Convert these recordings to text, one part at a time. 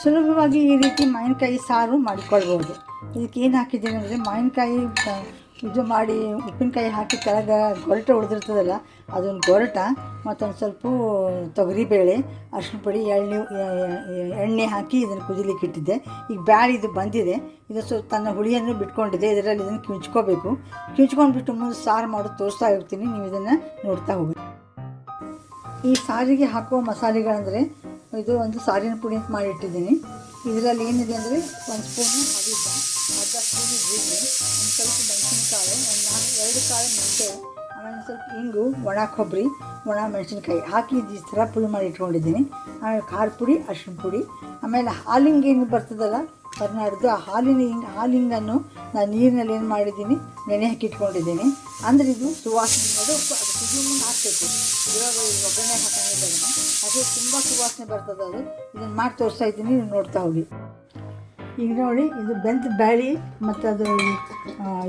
ಸುಲಭವಾಗಿ ಈ ರೀತಿ ಮಾವಿನಕಾಯಿ ಸಾರು ಮಾಡಿಕೊಳ್ಬೋದು. ಇದಕ್ಕೆ ಏನು ಹಾಕಿದ್ದೀನಿ ಅಂದರೆ ಮಾವಿನಕಾಯಿ ಇದು ಮಾಡಿ ಉಪ್ಪಿನಕಾಯಿ ಹಾಕಿ ಕೆಳಗೆ ಗೊರಟ ಉಳಿದಿರ್ತದಲ್ಲ, ಅದೊಂದು ಗೊರಟ, ಮತ್ತೊಂದು ಸ್ವಲ್ಪ ತೊಗರಿಬೇಳೆ ಅರ್ಶಿನ ಪುಡಿ ಎಣ್ಣೆ ಎಣ್ಣೆ ಹಾಕಿ ಇದನ್ನು ಕುದಿಲಿಕ್ಕೆ ಇಟ್ಟಿದ್ದೆ. ಈಗ ಬ್ಯಾಳಿ ಇದು ಬಂದಿದೆ. ಇದು ಸ್ವಲ್ಪ ತನ್ನ ಹುಳಿಯನ್ನು ಬಿಟ್ಕೊಂಡಿದೆ. ಇದರಲ್ಲಿ ಇದನ್ನು ಕಿಂಚ್ಕೋಬೇಕು ಕಿಂಚ್ಕೊಂಡ್ಬಿಟ್ಟು ಮುಂದೆ ಸಾರು ಮಾಡೋದು ತೋರಿಸ್ತಾ ಇರ್ತೀನಿ ನೀವು ಇದನ್ನು ನೋಡ್ತಾ ಹೋಗಿ ಈ ಸಾರಿಗೆ ಹಾಕುವ ಮಸಾಲೆಗಳಂದರೆ ಇದು ಒಂದು ಸಾರಿನ ಪುಡಿ ಅಂತ ಮಾಡಿಟ್ಟಿದ್ದೀನಿ. ಇದರಲ್ಲಿ ಏನಿದೆ ಅಂದರೆ ಒಂದು ಸ್ಪೂನು ಅರಿತ ಅರ್ಧ ಸ್ಪೂನು ಜೀರಿಗೆ ಒಂದು ಸ್ವಲ್ಪ ಮೆಣಸಿನಕಾಳು ಒಂದು ನಾಲ್ಕು, ಎರಡು ಕಾಳು ಮೆಂತೆ ಆಮೇಲೆ ಸ್ವಲ್ಪ ಇಂಗು, ಒಣ ಕೊಬ್ಬರಿ, ಒಣ ಮೆಣಸಿನಕಾಯಿ ಹಾಕಿ ಈ ಥರ ಪುಡಿ ಮಾಡಿ ಇಟ್ಕೊಂಡಿದ್ದೀನಿ. ಆಮೇಲೆ ಖಾರ ಪುಡಿ ಅರಿಶಿನ ಪುಡಿ, ಆಮೇಲೆ ಹಾಲಿಂಗೇನು ಬರ್ತದಲ್ಲ ಕರ್ನಾಟಕದ್ದು ಆ ಹಾಲಿನ ಹಾಲಿಂಗನ್ನು ನಾನು ನೀರಿನಲ್ಲಿ ಏನು ಮಾಡಿದ್ದೀನಿ? ನೆನೆ ಹಾಕಿಟ್ಕೊಂಡಿದ್ದೀನಿ ಅಂದರೆ ಇದು ಸುವಾಸನೆ ಅದು ಕುದಿಯೋ ಹಾಕಬೇಕು ಇವಾಗ ಒಗ್ಗರಣೆ ಹಾಕೊಂಡಿದ್ದಾನೆ ಅದು ತುಂಬ ಸುವಾಸನೆ ಬರ್ತದೆ ಅದು. ಇದನ್ನು ಮಾಡಿ ತೋರಿಸ್ತಾ ಇದ್ದೀನಿ ನೀವು ನೋಡ್ತಾ ಹೋಗಿ. ಈಗ ನೋಡಿ, ಇದು ಬೆಂತ್ ಬ್ಯಾಳಿ ಮತ್ತು ಅದು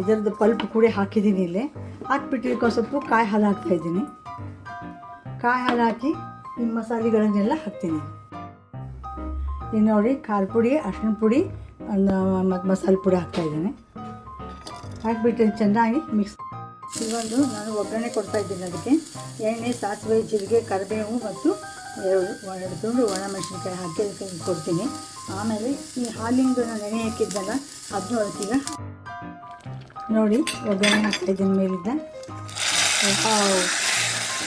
ಇದರದ್ದು ಪಲ್ಪ್ ಕೂಡ ಹಾಕಿದ್ದೀನಿ ಇಲ್ಲಿ. ಹಾಕ್ಬಿಟ್ಟು ಇದಕ್ಕೆ ಒಂದ್ ಸ್ವಲ್ಪ ಕಾಯಿ ಹಾಲು ಹಾಕ್ತಾಯಿದ್ದೀನಿ ಕಾಯಿ ಹಾಲು ಹಾಕಿ ಈ ಮಸಾಲೆಗಳನ್ನೆಲ್ಲ ಹಾಕ್ತೀನಿ. ಈಗ ನೋಡಿ, ಖಾರ ಪುಡಿ ಅರ್ಶಿನ ಪುಡಿ ಮತ್ತು ಮಸಾಲೆ ಪುಡಿ ಹಾಕ್ತಾಯಿದ್ದೀನಿ ಹಾಕಿಬಿಟ್ಟು ಚೆನ್ನಾಗಿ ಮಿಕ್ಸ್ ಇವೊಂದು ನಾನು ಒಗ್ಗರಣೆ ಕೊಡ್ತಾಯಿದ್ದೀನಿ ಅದಕ್ಕೆ. ಎಣ್ಣೆ, ಸಾಸಿವೆ, ಜೀರಿಗೆ, ಕರಿಬೇವು ಮತ್ತು ಎರಡು ಎರಡು ತುಂಡು ಒಣಮೆಣಸಿನ್ಕಾಯಿ ಹಾಕಿ ಕೊಡ್ತೀನಿ. ಆಮೇಲೆ ಈ ಹಾಲಿಂದು ನಾನು ನೆನೆ ಹಾಕಿದ್ದಲ್ಲ ಅದನ್ನು ಅದಕ್ಕೀಗ ನೋಡಿ ಒಗ್ಗರಣೆ ಹಾಕ್ತಾಯಿದ್ದೀನಿ ಮೇಲಿದ್ದ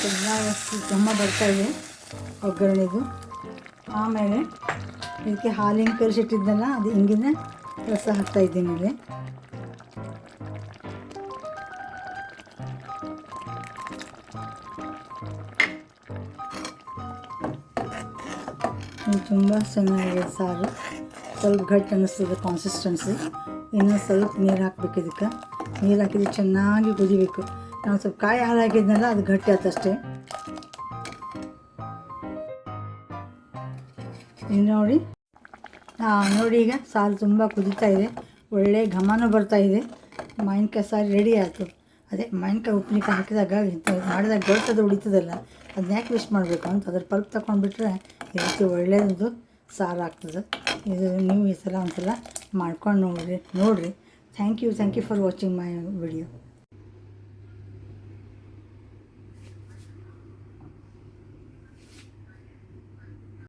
ಚೆನ್ನಾಗಿ ಘಮ ಬರ್ತಾ ಇದೆ ಒಗ್ಗರಣೆದು. ಆಮೇಲೆ ಇದಕ್ಕೆ ಹಾಲಿನ ಕರೆಸಿಟ್ಟಿದ್ದಲ್ಲ, ಅದು ಹಿಂಗಿನ ರಸ ಹಾಕ್ತಾ ಇದ್ದೀನಿ ಇಲ್ಲಿ. ಇದು ತುಂಬ ಚೆನ್ನಾಗಿದೆ ಸಾರು. ಸ್ವಲ್ಪ ಗಟ್ಟಿ ಅನ್ನಿಸ್ತದೆ ಕಾನ್ಸಿಸ್ಟೆನ್ಸಿ ಇನ್ನೂ ಸ್ವಲ್ಪ ನೀರು ಹಾಕ್ಬೇಕು ಇದಕ್ಕೆ. ನೀರು ಹಾಕಿದ್ರೆ ಚೆನ್ನಾಗಿ ಕುದಿಬೇಕು. ನಾವು ಸ್ವಲ್ಪ ಕಾಯಿ ಹಾಲು ಅದು ಗಟ್ಟಿ ಆಯ್ತಷ್ಟೇ ಇದು ನೋಡಿ ನೋಡಿ ಈಗ ಸಾಲು ತುಂಬ ಕುದೀತಾ ಇದೆ. ಒಳ್ಳೆ ಘಮನೂ ಬರ್ತಾ ಇದೆ. ಮಾವಿನಕಾಯಿ ಸಾರು ರೆಡಿ ಆಯಿತು. ಅದೇ ಮಾವಿನಕಾಯಿ ಉಪ್ಪಿನಕಾಯಿ ಹಾಕಿದಾಗ ಮಾಡಿದಾಗ ಗೊಳ್ತದ ಉಳಿತದಲ್ಲ ಅದನ್ನ ಯಾಕೆ ವೇಸ್ಟ್ ಮಾಡಬೇಕು ಅಂತ ಅದ್ರ ಪಲ್ಪ್ ತಗೊಂಡ್ಬಿಟ್ರೆ ಈ ರೀತಿ ಒಳ್ಳೆಯದು ಸಾರು ಆಗ್ತದೆ. ಇದು ನೀವು ಈ ಸಲ ಒಂದ್ಸಲ ಮಾಡ್ಕೊಂಡು ನೋಡಿರಿ ನೋಡಿರಿ. Thank you thank you for watching my video